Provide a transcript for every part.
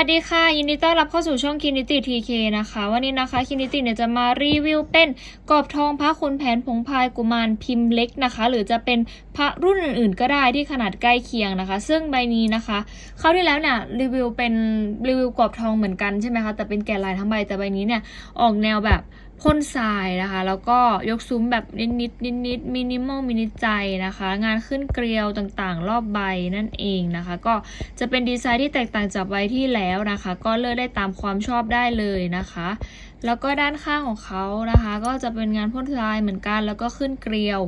สวัสดีค่ะ ยินดีต้อนรับเข้าสู่ช่องคินิติทีเคนะคะ วันนี้นะคะคินิติเนี่ยจะมารีวิวเป็นกรอบทองพระคุณแผนผงพายกุมารพิมพ์เล็กนะคะ หรือจะเป็นพระรุ่นอื่นๆ ก็ได้ที่ขนาดใกล้เคียงนะคะ ซึ่งใบนี้นะคะคราวที่แล้วเนี่ยรีวิวเป็นรีวิวกรอบทองเหมือนกันใช่ไหมคะแต่เป็นแกะลายทั้งใบแต่ใบนี้เนี่ยออกแนวแบบ พ่นทรายนะคะ แล้วก็ยกซุ้มแบบนิดนิดนิดนิดมินิมอลมินิใจนะคะ งานขึ้นเกลียวต่างๆ รอบใบนั่นเองนะคะ ก็จะเป็นดีไซน์ที่แตกต่างจากใบที่แล้วนะคะ ก็เลือกได้ตามความชอบได้เลยนะคะ แล้วก็ด้านข้างของเขานะคะ ก็จะเป็นงานพ่นทรายเหมือนกัน แล้วก็ขึ้นเกลียว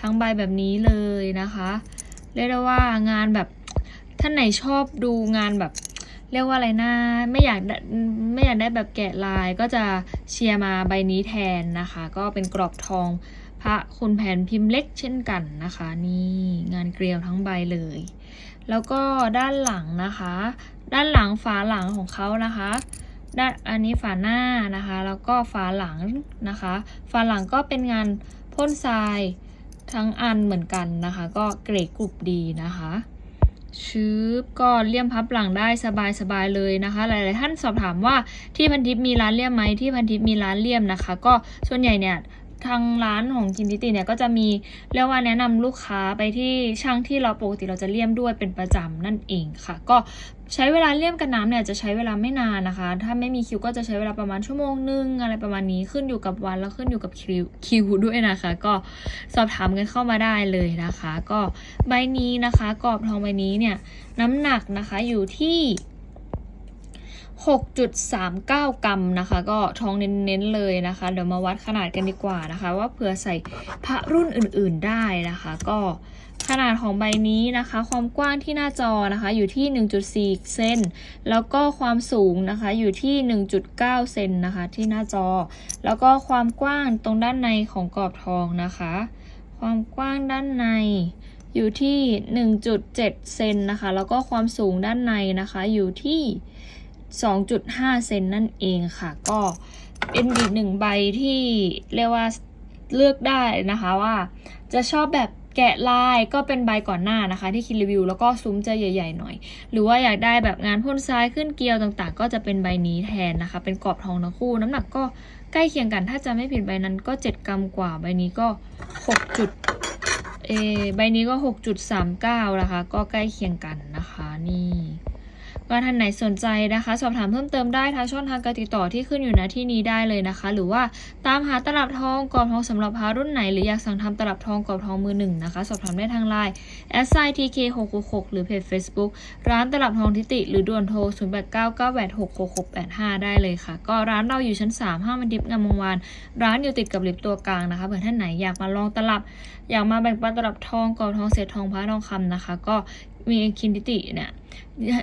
ทั้งใบแบบนี้เลยนะคะ เรียกได้ว่างานแบบท่านไหนชอบดูงานแบบ เรียกว่าอะไรนะ ไม่อยากไม่อยากได้แบบแกะลายก็จะเชียร์มาใบนี้แทนนะคะ ก็เป็นกรอบทองพระคุณแผนพิมพ์เล็กเช่นกันนะคะ นี่งานเกลียวทั้งใบเลย แล้วก็ด้านหลังนะคะ ด้านหลังฝาหลังของเขานะคะด้านอันนี้ฝาหน้านะคะ แล้วก็ฝาหลังนะคะ ฝาหลังก็เป็นงานพ่นทรายทั้งอันเหมือนกันนะคะ ก็เกรดกรุบดีนะคะ ชืบก็เลี่ยมพับหลังได้สบายๆเลยนะคะ หลายๆท่านสอบถามว่าที่พันทิปมีร้านเลี่ยมไหมที่พันทิปมีร้านเลี่ยมนะคะ ก็ส่วนใหญ่เนี่ย ทางร้านของกินทิติเนี่ยก็จะมีเรียกว่าแนะนำลูกค้าไปที่ช่างที่เราปกติเราจะเลี่ยมด้วยเป็นประจำนั่นเองค่ะ ก็ใช้เวลาเลี่ยมกันน้ำเนี่ยจะใช้เวลาไม่นานนะคะ ถ้าไม่มีคิวก็จะใช้เวลาประมาณชั่วโมงนึงอะไรประมาณนี้ขึ้นอยู่กับวันแล้วขึ้นอยู่กับคิวคิวด้วยนะคะ ก็สอบถามกันเข้ามาได้เลยนะคะ ก็ใบนี้นะคะกรอบทองใบนี้เนี่ยน้ำหนักนะคะอยู่ที่ 6.39 กรัมนะคะ ก็ทองเน้นๆเลยนะคะ เดี๋ยวมาวัดขนาดกันดีกว่านะคะ ว่าเผื่อใส่พระรุ่นอื่นๆได้นะคะ ก็ขนาดของใบนี้นะคะ ความกว้างที่หน้าจอนะคะอยู่ที่ 1.4 เซนแล้วก็ความสูงนะคะอยู่ที่ 1.9 เซนนะคะที่หน้าจอ แล้วก็ความกว้างตรงด้านในของกรอบทองนะคะ ความกว้างด้านในอยู่ที่ 1.7 เซนนะคะ แล้วก็ความสูงด้านในนะคะอยู่ที่ 2.5 เซนนั่นเองค่ะ ก็เป็นอีกหนึ่งใบที่เรียกว่าเลือกได้นะคะว่า จะชอบแบบแกะลายก็เป็นใบก่อนหน้านะคะ ที่คิดรีวิว แล้วก็ซุ้มจะใหญ่ๆหน่อย หรือว่าอยากได้แบบงานพ่นทรายขึ้นเกลียวต่างๆ ก็จะเป็นใบนี้แทนนะคะ เป็นกรอบทองทั้งคู่ น้ำหนักก็ใกล้เคียงกันถ้าจะไม่ผิดใบนั้นก็ 7 กรัมกว่าใบนี้ก็6จุดเออใบนี้ก็ 6.39 นะคะ ก็ใกล้เคียงกันนะคะนี่ ก็ท่านไหนสนใจนะคะ สอบถามเพิ่มเติมได้ทางช่องทางการติดต่อที่ขึ้นอยู่ณที่นี้ได้เลยนะคะ หรือว่าตามหาตลับทองกรอบทองสำหรับพารุ่นไหน หรืออยากสั่งทำตลับทองกรอบทองมือหนึ่งนะคะ สอบถามได้ทางไลน์ s i t k 6 6 6หรือเพจ Facebook ร้านตลับทองทิติ หรือด่วนโทร 0 8 9 9 8 6 6 6 8 5 ได้เลยค่ะ ก็ร้านเราอยู่ชั้น 3 ห้างมันดิบงามวงวาน ร้านอยู่ติดกับลิฟต์ตัวกลางนะคะเผื่อท่านไหนอยากมาลองตลับ อยากมาแบ่งปันตลับทองกรอบทองเศษทองพระทองคำนะคะ ก็ มีคินดิติเนี่ย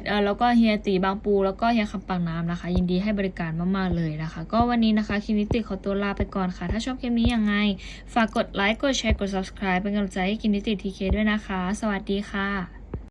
เอ่อแล้วก็เฮียตีบางปู แล้วก็เฮียคำปังน้ำนะคะ ยินดีให้บริการมาก ๆ เลยนะคะ ก็วันนี้นะคะคินิติขอตัวลาไปก่อนค่ะ ถ้าชอบคลิปนี้ยังไง ฝากกดไลค์กดแชร์กด subscribe เป็นกำลังใจให้คินิติทีเคด้วยนะคะ สวัสดีค่ะ